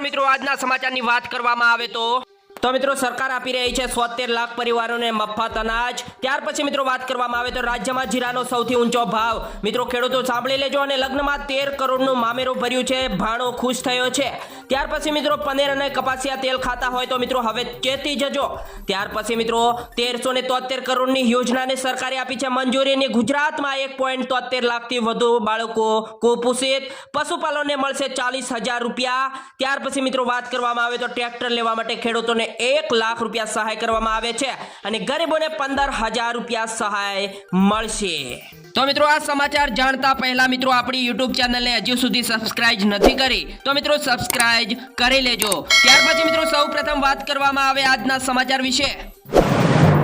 નમસ્કાર મિત્રો, આજના સમાચારની વાત કરવામાં આવે તો તો મિત્રો, સરકાર આપી રહી છે સોતેર લાખ પરિવારોને મફત અનાજ. ત્યાર પછી મિત્રો વાત કરવામાં આવે તો રાજ્યમાં જીરાનો સૌથી ઊંચો ભાવ. મિત્રો, ખેડૂતો સાંભળી લેજો અને લગ્નમાં તેર કરોડનું મામેરું ભર્યું છે. ભાણો ખુશ થયો છે. ત્યાર પછી મિત્રો પનીર અને કપાસિયા તેલ ખાતા હોય તો મિત્રો હવે કેતી જજો. ત્યાર પછી મિત્રો તેરસો ને તોતેર કરોડની યોજનાને સરકારે આપી છે મંજૂરી અને ગુજરાતમાં એક પોઈન્ટ તોતેર લાખથી વધુ બાળકો કુપોષિત. પશુપાલનને મળશે ચાલીસ હજાર રૂપિયા. ત્યાર પછી મિત્રો વાત કરવામાં આવે તો ટ્રેક્ટર લેવા માટે ખેડૂતોને એક લાખ રૂપિયા સહાય કરવામાં આવે છે અને ગરીબોને પંદર હજાર રૂપિયા સહાય મળશે. તો મિત્રો, આ સમાચાર જાણતા પહેલા મિત્રો, આપણી યુટ્યુબ ચેનલને હજુ સુધી સબસ્ક્રાઇબ નથી કરી, તો મિત્રો સબસ્ક્રાઇબ કરી લેજો. ત્યાર પછી મિત્રો સૌ વાત કરવામાં આવે આજના સમાચાર વિશે.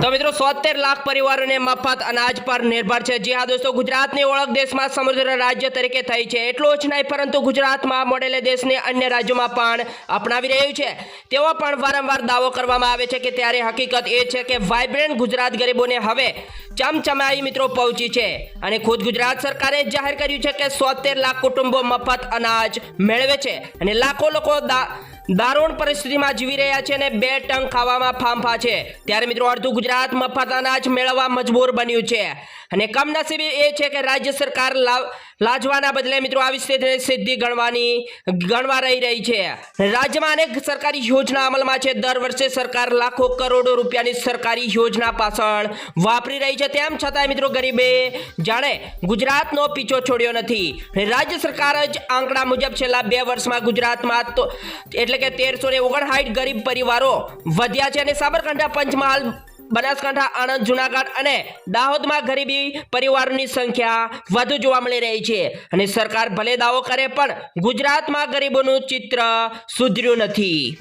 તો મિત્રો સોતેર લાખ પરિવારોને મફત અનાજ પર નિર્ભર છે. જી હા દોસ્તો, ગુજરાતની ઓળખ દેશમાં સમૃદ્ધ રાજ્ય તરીકે થઈ છે. એટલું જ નહીં, પરંતુ ગુજરાતમાં મોડેલે દેશને અન્ય રાજ્યોમાં પણ અપનાવી રહ્યું છે. તેવો પણ વારંવાર દાવો કરવામાં આવે છે કે ત્યારે હકીકત એ છે કે વાઇબ્રન્ટ ગુજરાત ગરીબોને હવે ચમચમાઈ મિત્રો પહોંચી છે. અને ખુદ ગુજરાત સરકારે જાહેર કર્યું છે કે સોતેર લાખ કુટુંબો મફત અનાજ મેળવે છે. અને લાખો લોકો દારૂણ પરિસ્થિતિમાં જીવી રહ્યા છે અને બે ટંક ખાવામાં ફાંફા છે. ત્યારે મિત્રો અડધું ગુજરાત મફત અનાજ મેળવવા મજબૂર બન્યું છે. અને કમનસીબી એ છે કે રાજ્ય સરકાર લાજવાના બદલે મિત્રો આવી સ્થિતિને સિદ્ધિ ગણવાની, ગણવા રહી રહી છે. રાજ્યમાં અનેક સરકારી યોજના અમલમાં છે. દર વર્ષે સરકાર લાખો કરોડો રૂપિયાની સરકારી યોજના પાછળ વાપરી રહી છે. તેમ છતાંય મિત્રો ગરીબે જાણે ગુજરાતનો પીછો છોડ્યો નથી. રાજ્ય સરકાર જ આંકડા મુજબ છેલ્લા બે વર્ષમાં ગુજરાતમાં તો, એટલે કે તેરસો ને ઓગણસાઠ ગરીબ પરિવારો વધ્યા છે અને સાબરકાંઠા પંચમહાલ, બનાસકાંઠા, આણંદ, જુનાગઢ અને દાહોદમાં ગરીબી પરિવારોની સંખ્યા વધુ જોવા મળી રહી છે. અને સરકાર ભલે દાવો કરે પણ ગુજરાતમાં ગરીબોનું ચિત્ર સુધર્યું નથી.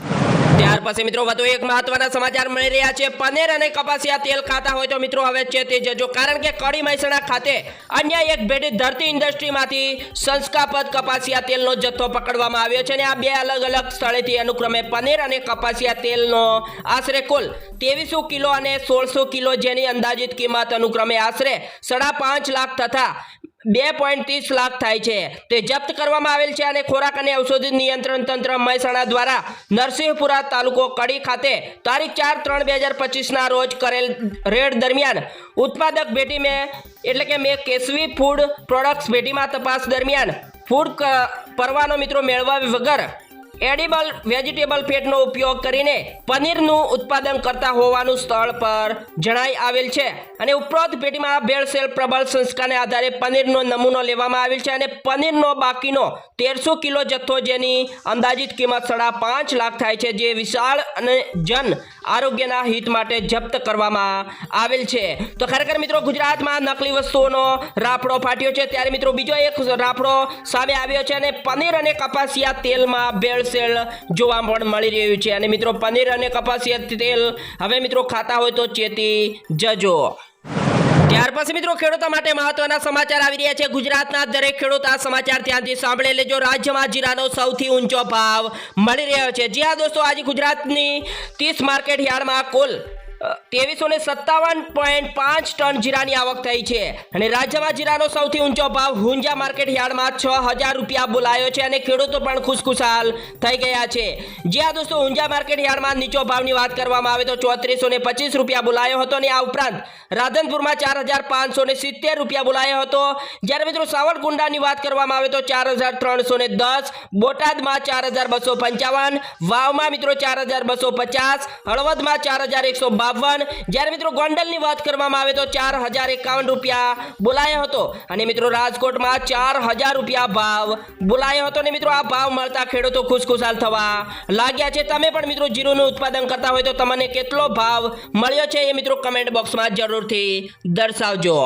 ત્યાર પછી મિત્રો વધુ એક મહત્વના સમાચાર મળી રહ્યા છે. પનીર અને કપાસિયા તેલ ખાતા હોય તો મિત્રો હવે ચેતી જજો. કારણ કે કડી મહેસાણા ખાતે અન્ય એક ભેટી ધરતી ઇન્ડસ્ટ્રીમાંથી સંસ્કાપદ કપાસિયા તેલનો જથ્થો પકડવામાં આવ્યો છે અને આ બે અલગ અલગ સ્થળેથી અનુક્રમે પનીર અને કપાસિયા તેલનો આશરે કુલ ત્રેવીસો કિલો અને સોળસો કિલો જેની અંદાજિત કિંમત અનુક્રમે આશરે સાડા પાંચ લાખ તથા બે પોઈન્ટ ત્રીસ લાખ થાય છે. તે જપ્ત કરવામાં આવેલ છે અને ખોરાક અને ઔષધિ નિયંત્રણ તંત્ર મહેસાણા દ્વારા નરસિંહપુરા તાલુકો કડી ખાતે તારીખ ચાર ત્રણ બે હજાર પચીસના રોજ કરેલ રેડ દરમિયાન ઉત્પાદક ભેટી મેં, એટલે કે મેં કેસવી ફૂડ પ્રોડક્ટ્સ ભેટીમાં તપાસ દરમિયાન ફૂડ પરવાનો મિત્રો મેળવ્યા વગર એડિબલ વેજીટેબલ ફેટનો ઉપયોગ કરીને પનીરનું ઉત્પાદન કરતા હોવાનું સ્થળ પર જણાઈ આવેલ છે. અને ઉપરોક્ત પેટીમાં ભેળસેલ પ્રબળ સંસ્કારને આધારે પનીરનો નમૂનો લેવામાં આવેલ છે અને પનીરનો બાકીનો તેરસો કિલો જથ્થો જેની અંદાજિત કિંમત સાડા પાંચ લાખ થાય છે જે વિશાળ અને જન આરોગ્યના હિત માટે જપ્ત કરવામાં આવેલ છે. તો ખરેખર મિત્રો ગુજરાતમાં નકલી વસ્તુઓનો રાફડો ફાટ્યો છે. ત્યારે મિત્રો બીજો એક રાફડો સામે આવ્યો છે અને પનીર અને કપાસિયા તેલમાં ભેળસેળ જોવા પણ મળી રહ્યું છે. અને મિત્રો, પનીર અને કપાસિયા તેલ હવે મિત્રો ખાતા હોય તો ચેતી જજો. ત્યાર પછી મિત્રો, ખેડૂતો માટે મહત્વના સમાચાર આવી રહ્યા છે. ગુજરાતના દરેક ખેડૂત આ સમાચાર ત્યાંથી સાંભળી લેજો. રાજ્યમાં જીરાનો સૌથી ઊંચો ભાવ મળી રહ્યો છે. જી હા દોસ્તો, આજે ગુજરાતની ત્રીસ માર્કેટ યાર્ડમાં કુલ ત્રેવીસો ને સત્તાવન પોઈન્ટ પાંચ ટન જીરાની આવક થઈ છે. અને રાજ્યમાં જીરાનો સૌથી ઊંચો ભાવ હુંજા માર્કેટ યાર્ડમાં છ હજાર રૂપિયા બોલાયો છે અને ખેડૂતો પણ ખુશખુશાલ થઈ ગયા છે. જ્યાં દોસ્તો, હુંજા માર્કેટ યાર્ડમાં નીચો ભાવની વાત કરવામાં આવે તો ચોત્રીસો ને પચીસ રૂપિયા બોલાયો હતો અને આ ઉપરાંત રાધનપુરમાં ચાર હજાર પાંચસો ને સિત્તેર રૂપિયા બોલાયો હતો. જ્યારે મિત્રો સાવરકુંડાની વાત કરવામાં આવે તો ચાર હજાર ત્રણસો ને દસ, બોટાદમાં ચાર હજાર બસો પંચાવન, વાવમાં મિત્રો ચાર હજાર બસો પચાસ, હળવદમાં ચાર હજાર એકસો બાવન જ્યારે મિત્રો ગોંડલની વાત કરવામાં આવે તો ચાર હજાર એકાવન રૂપિયા બોલાયો હતો. અને મિત્રો રાજકોટમાં ચાર હજાર રૂપિયા ભાવ બોલાયો હતો અને મિત્રો આ ભાવ મળતા ખેડૂતો ખુશખુશાલ થવા લાગ્યા છે. તમે પણ મિત્રો જીરુનું ઉત્પાદન કરતા હોય તો તમને કેટલો ભાવ મળ્યો છે એ મિત્રો કમેન્ટ બોક્સમાં જરૂરથી દર્શાવજો.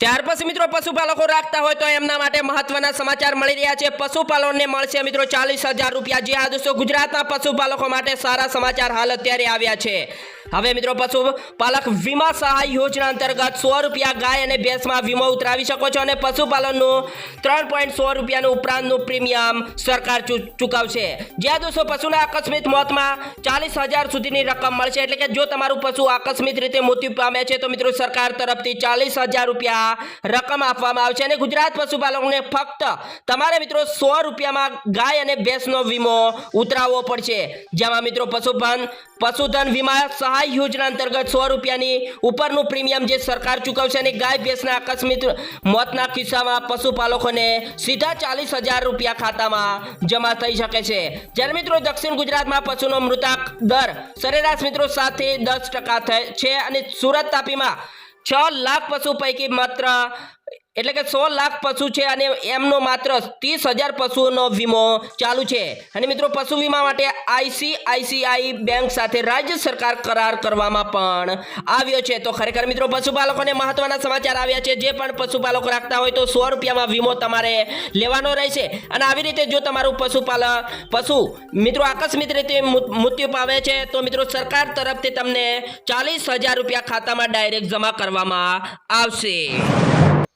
ત્યાર પછી મિત્રો પશુપાલકો રાખતા હોય તો એમના માટે મહત્વના સમાચાર મળી રહ્યા છે. પશુપાલનને મળશે મિત્રો ચાલીસ હજાર રૂપિયા. જે આ દોસ્તો ગુજરાતના પશુપાલકો માટે સારા સમાચાર હાલ અત્યારે આવ્યા છે. હવે મિત્રો પશુપાલક વીમા સહાય યોજના અંતર્ગત સો રૂપિયા ગાય અને ભેંસમાં વીમો ઉતરાવી શકો છો અને પશુપાલનનું ત્રણ પોઈન્ટ સો રૂપિયાનું ઉપરાંતનું પ્રીમિયમ સરકાર ચૂકવશે. જ્યાં દોસ્તો પશુના આકસ્મિક મોતમાં ચાલીસ હજાર સુધીની રકમ મળશે એટલે કે જો તમારું પશુ આકસ્મિક રીતે મૃત્યુ પામે છે તો મિત્રો સરકાર તરફથી ચાલીસ હજાર રૂપિયા રકમ આપવામાં આવશે અને ગુજરાત પશુપાલકોને ફક્ત તમારે મિત્રો સો રૂપિયામાં ગાય અને ભેંસનો વીમો ઉતરાવવો પડશે. જેમાં મિત્રો પશુપાલન પશુધન વીમા સહાય યોજના અંતર્ગત સો રૂપિયાની ઉપરનું પ્રીમિયમ જે સરકાર ચૂકવશે અને ગાય ભેંસના આકસ્મિક મોતના કિસ્સામાં પશુપાલકોને સીધા ચાલીસ હજાર રૂપિયા ખાતામાં જમા થઈ શકે છે. જ્યારે મિત્રો દક્ષિણ ગુજરાતમાં પશુનો મૃતક દર સરેરાશ મિત્રો સાથે દસ ટકા છે અને સુરત તાપીમાં છ લાખ પશુ પૈકી માત્ર એટલે કે સો લાખ પશુ છે અને એમનો માત્ર ત્રીસ હજાર પશુઓનો વીમો ચાલુ છે. અને મિત્રો, પશુ વીમા માટે આઈસીઆઈસીઆઈ બેંક સાથે રાજ્ય સરકાર કરાર કરવામાં પણ આવ્યો છે. તો ખરેખર મિત્રો, પશુપાલકોને મહત્વના સમાચાર આવ્યા છે. જે પણ પશુપાલકો રાખતા હોય તો સો રૂપિયામાં વીમો તમારે લેવાનો રહેશે. અને આવી રીતે જો તમારું પશુપાલક પશુ મિત્રો આકસ્મિક રીતે મૃત્યુ પામે છે, તો મિત્રો, સરકાર તરફથી તમને ચાલીસ હજાર રૂપિયા ખાતામાં ડાયરેક્ટ જમા કરવામાં આવશે.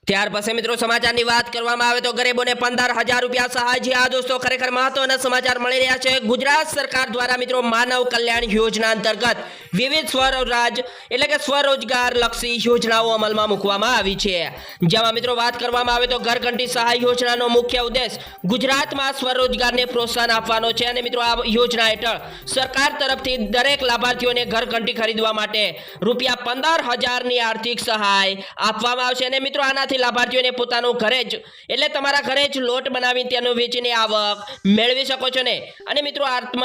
ત્યાર પછી મિત્રો સમાચારની વાત કરવામાં આવે તો ગરીબોને પંદર હજાર રૂપિયા સહાય આ દોસ્તો ખરેખર મહત્વના સમાચાર મળી રહ્યા છે. ગુજરાત સરકાર દ્વારા મિત્રો માનવ કલ્યાણ યોજના અંતર્ગત વિવિધ સ્વરોજ એટલે કે સ્વરોજગાર લક્ષી યોજનાઓ અમલમાં મૂકવામાં આવી છે. જેમાં મિત્રો વાત કરવામાં આવે તો ઘરઘંટી સહાય યોજનાનો મુખ્ય ઉદ્દેશ ગુજરાતમાં સ્વરોજગારને પ્રોત્સાહન આપવાનો છે અને મિત્રો આ યોજના હેઠળ સરકાર તરફથી દરેક લાભાર્થીઓને ઘરઘંટી ખરીદવા માટે રૂપિયા પંદર હજારની આર્થિક સહાય આપવામાં આવશે. અને મિત્રો આનાથી લાભાર્થીઓને પોતાનું ઘરે જ, એટલે તમારા ઘરે જ લોટ બનાવી તેનું વેચીને આવક મેળવી શકો છો ને. અને મિત્રો આત્મ,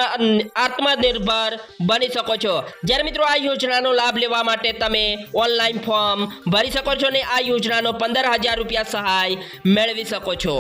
આત્મનિર્ભર બની શકો છો. જ્યારે મિત્રો આ યોજનાનો લાભ લેવા માટે તમે ઓનલાઈન ફોર્મ ભરી શકો છો ને, આ યોજનાનો પંદર હજાર રૂપિયા સહાય મેળવી શકો છો.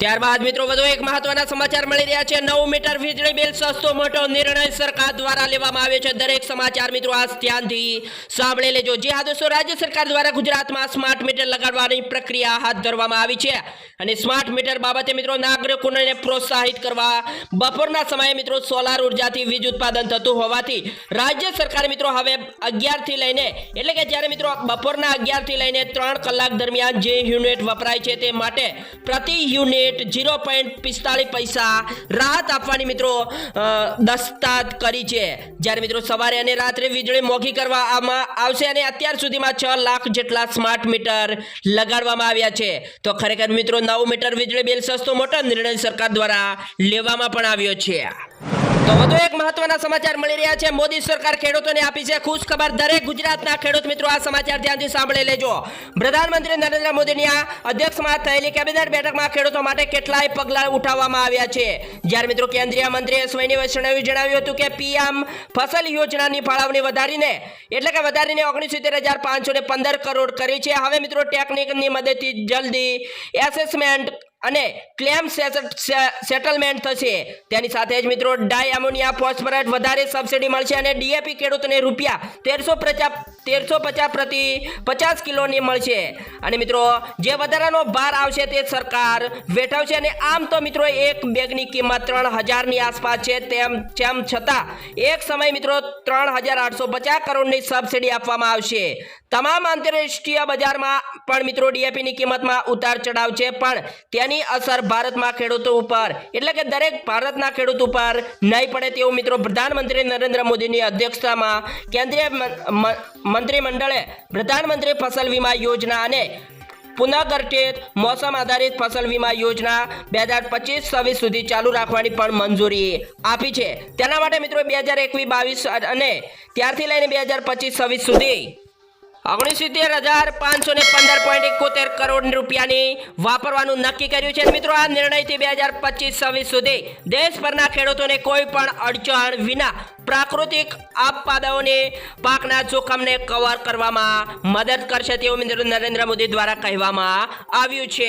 ત્યારબાદ મિત્રો વધુ એક મહત્વના સમાચાર મળી રહ્યા છે. નવ મીટર વીજળી બિલ સસ્તો મોટો નિર્ણય સરકાર દ્વારા લેવામાં આવ્યો છે. દરેક સમાચાર મિત્રો આ ધ્યાનથી સાંભળી લેજો. જે આ દોસ્તો રાજ્ય સરકાર દ્વારા ગુજરાતમાં સ્માર્ટ મીટર લગાડવાની પ્રક્રિયા હાથ ધરવામાં આવી છે અને સ્માર્ટ મીટર બાબતે મિત્રો નાગરિકોને પ્રોત્સાહિત કરવા બપોરના સમયે મિત્રો સોલાર ઉર્જાથી વીજ ઉત્પાદન થતું હોવાથી રાજ્ય સરકાર મિત્રો હવે અગિયારથી લઈને એટલે કે જ્યારે મિત્રો બપોરના અગિયારથી લઈને ત્રણ કલાક દરમિયાન જે યુનિટ વપરાય છે તે માટે પ્રતિ યુનિટ ઝીરો પોઈન્ટ પિસ્તાળીસ પૈસા રાહત આપવાની મિત્રો દસ્તાત કરી છે. જ્યારે મિત્રો સવારે અને રાત્રે વીજળી મોઘી કરવામાં આવશે અને અત્યાર સુધીમાં છ લાખ જેટલા સ્માર્ટ મીટર લગાડવામાં આવ્યા છે. તો ખરેખર મિત્રો નવ મીટર વીજળી બિલ સસ્તો મોટો નિર્ણય સરકાર દ્વારા લેવામાં પણ આવ્યો છે. તો એક મહત્વના સમાચાર મળી રહ્યા છે. મોદી સરકાર ખેડૂતોને આપી છે ખુશ ખબર દરેક ગુજરાતના ખેડૂત મિત્રો આ સમાચાર ધ્યાનથી સાંભળી પ્રધાનમંત્રી નરેન્દ્ર મોદીની અધ્યક્ષમાં થયેલી કેબિનેટ બેઠકમાં ખેડૂતો માટે કેટલાય પગલાં ઉઠાવવામાં આવ્યા છે. જ્યારે મિત્રો કેન્દ્રીય મંત્રી અશ્વિની વૈષ્ણવે જણાવ્યું હતું કે પીએમ ફસલ યોજનાની ફાળવણી વધારીને, એટલે કે વધારીને ઓગણસિત્તેર હજાર પાંચસો પંદર કરોડ કરી છે. હવે મિત્રો ટેકનિકની મદદથી જલ્દી એસેસમેન્ટ અને ક્લેમ સેટલમેન્ટ થશે. તેની સાથે જ મિત્રો ડાય અમોનિયા ફોસ્ફરસ વધારે સબસિડી મળશે અને ડીએપી ખેડૂતોને રૂપિયા તેરસો પચાસ તેરસો પચાસ પ્રતિ પચાસ કિલોની મળશે. અને મિત્રો, જે વધારાનો ભાર આવશે તે સરકાર વેઠવશે અને આમ તો મિત્રો એક બેગની કિંમત ત્રણ હજારની આસપાસ છે. તેમ તેમ છતાં એક સમય મિત્રો ત્રણ હજાર આઠસો પચાસ કરોડની સબસિડી આપવામાં આવશે. તમામ આંતરરાષ્ટ્રીય બજારમાં પણ મિત્રો ડીએપીની કિંમતમાં ઉતાર ચઢાવ છે, પણ તેની અસર ભારતમાં ખેડૂતો ઉપર. એટલે કે દરેક ભારતના ખેડૂત ઉપર નહીં પડે તેવું મિત્રો પ્રધાનમંત્રી નરેન્દ્ર મોદીની અધ્યક્ષતામાં કેન્દ્રીય મંત્રીમંડળે પ્રધાનમંત્રી ફસલ વીમા યોજના અને પુનઃગઠિત મોસમ આધારિત ફસલ વીમા યોજના બે હજાર પચીસ છવ્વીસ સુધી ચાલુ રાખવાની પણ મંજૂરી આપી છે. તેના માટે મિત્રો બે હજાર એકવીસ બાવીસ અને ત્યારથી લઈને બે હજાર પચીસ છવ્વીસ સુધી ઓગણસિત્તેર હજાર પાંચસો ને પંદર પોઈન્ટ એકોતેર કરોડ રૂપિયાની વાપરવાનું નક્કી કર્યું છે. મિત્રો, આ નિર્ણયથી બે હજાર પચીસ છવ્વીસ સુધી દેશભરના ખેડૂતોને કોઈ પણ અડચણ વિના પ્રાકૃતિક આપદાઓને પાકના જોખમને કવર કરવામાં મદદ કરશે તેવું મિત્રો નરેન્દ્ર મોદી દ્વારા કહેવામાં આવ્યું છે.